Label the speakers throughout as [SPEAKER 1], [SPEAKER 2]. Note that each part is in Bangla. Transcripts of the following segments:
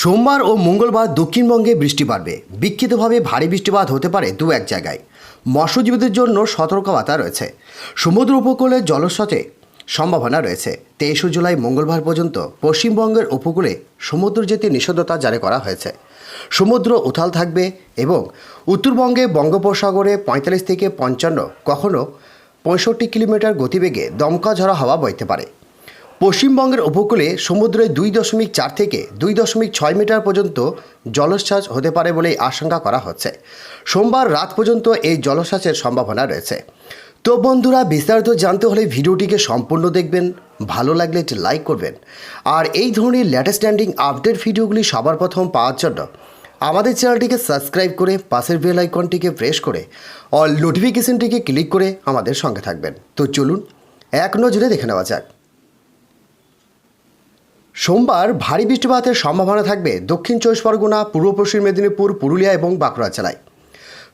[SPEAKER 1] সোমবার ও মঙ্গলবার দক্ষিণবঙ্গে বৃষ্টি বাড়বে। বিক্ষিপ্তভাবে ভারী বৃষ্টিপাত হতে পারে দু এক জায়গায়। মৎস্যজীবীদের জন্য সতর্কবার্তা রয়েছে। সমুদ্র উপকূলে জলস্রোতে সম্ভাবনা রয়েছে। তেইশে জুলাই মঙ্গলবার পর্যন্ত পশ্চিমবঙ্গের উপকূলে সমুদ্র যেতে নিষেধতা জারি করা হয়েছে। সমুদ্র উথাল থাকবে এবং উত্তরবঙ্গে বঙ্গোপসাগরে পঁয়তাল্লিশ থেকে পঞ্চান্ন, কখনো পঁয়ষট্টি কিলোমিটার গতিবেগে দমকা ঝরা হাওয়া বইতে পারে। পশ্চিমবঙ্গের উপকূলে সমুদ্রে দুই দশমিক চার থেকে দুই দশমিক ছয় মিটার পর্যন্ত জলোচ্ছ্বাস হতে পারে বলেই আশঙ্কা করা হচ্ছে। সোমবার রাত পর্যন্ত এই জলোচ্ছ্বাসের সম্ভাবনা রয়েছে। তো বন্ধুরা, বিস্তারিত জানতে হলে ভিডিওটিকে সম্পূর্ণ দেখবেন, ভালো লাগলে একটি লাইক করবেন। আর এই ধরনের লেটেস্ট স্ট্যান্ডিং আপডেট ভিডিওগুলি সবার প্রথম পাওয়ার জন্য আমাদের চ্যানেলটিকে সাবস্ক্রাইব করে পাশের বেল আইকনটিকে প্রেস করে অল নোটিফিকেশনটিকে ক্লিক করে আমাদের সঙ্গে থাকবেন। তো চলুন, এক নজরে দেখে নেওয়া যাক। সোমবার ভারী বৃষ্টিপাতের সম্ভাবনা থাকবে দক্ষিণ চব্বিশ পরগনা, পূর্ব পশ্চিম মেদিনীপুর, পুরুলিয়া এবং বাঁকুড়া জেলায়।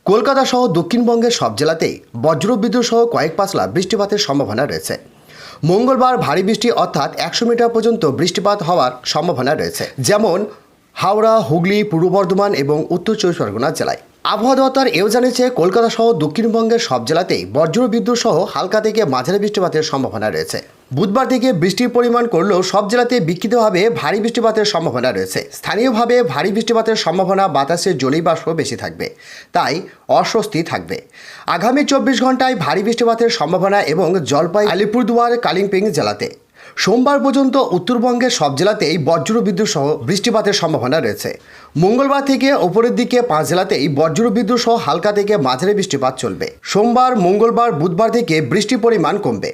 [SPEAKER 1] কলকাতা সহ দক্ষিণবঙ্গের সব জেলাতেই বজ্রবিদ্যুৎ সহ কয়েক পাঁচলা বৃষ্টিপাতের সম্ভাবনা রয়েছে। মঙ্গলবার ভারী বৃষ্টি অর্থাৎ একশো মিটার পর্যন্ত বৃষ্টিপাত হওয়ার সম্ভাবনা রয়েছে। যেমন হাওড়া, হুগলি, পূর্ব বর্ধমান এবং উত্তর চব্বিশ পরগনা জেলায়। আবহাওয়া দপ্তর এও জানিয়েছে, কলকাতা সহ দক্ষিণবঙ্গের সব জেলাতেই বজ্র বিদ্যুৎ সহ হালকা থেকে মাঝারি বৃষ্টিপাতের সম্ভাবনা রয়েছে। বুধবার থেকে বৃষ্টির পরিমাণ করলেও সব জেলাতে বিক্ষিতভাবে ভারী বৃষ্টিপাতের সম্ভাবনা রয়েছে। স্থানীয়ভাবে ভারী বৃষ্টিপাতের সম্ভাবনা বাতাসে জলীয় বাষ্প বেশি থাকবে, তাই অস্বস্তি থাকবে। আগামী চব্বিশ ঘন্টায় ভারী বৃষ্টিপাতের সম্ভাবনা এবং জলপাই, আলিপুরদুয়ার, কালিম্পিং জেলাতে। সোমবার পর্যন্ত উত্তরবঙ্গের সব জেলাতেই বজ্রবিদ্যুৎ সহ বৃষ্টিপাতের সম্ভাবনা রয়েছে। মঙ্গলবার থেকে ওপরের দিকে পাঁচ জেলাতেই বজ্রবিদ্যুৎ সহ হালকা থেকে মাঝারি বৃষ্টিপাত চলবে। সোমবার, মঙ্গলবার, বুধবার থেকে বৃষ্টির পরিমাণ কমবে।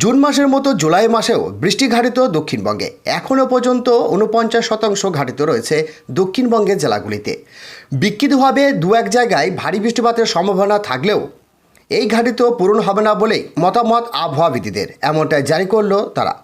[SPEAKER 1] জুন মাসের মতো জুলাই মাসেও বৃষ্টি ঘাটিত দক্ষিণবঙ্গে। এখনও পর্যন্ত উনপঞ্চাশ শতাংশ ঘাটিত রয়েছে দক্ষিণবঙ্গের জেলাগুলিতে। বিক্ষিপ্তভাবে দু এক জায়গায় ভারী বৃষ্টিপাতের সম্ভাবনা থাকলেও এই ঘাটিত পূরণ হবে না বলেই মতামত আবহাওয়াবিদদের, এমনটাই জারি করল তারা।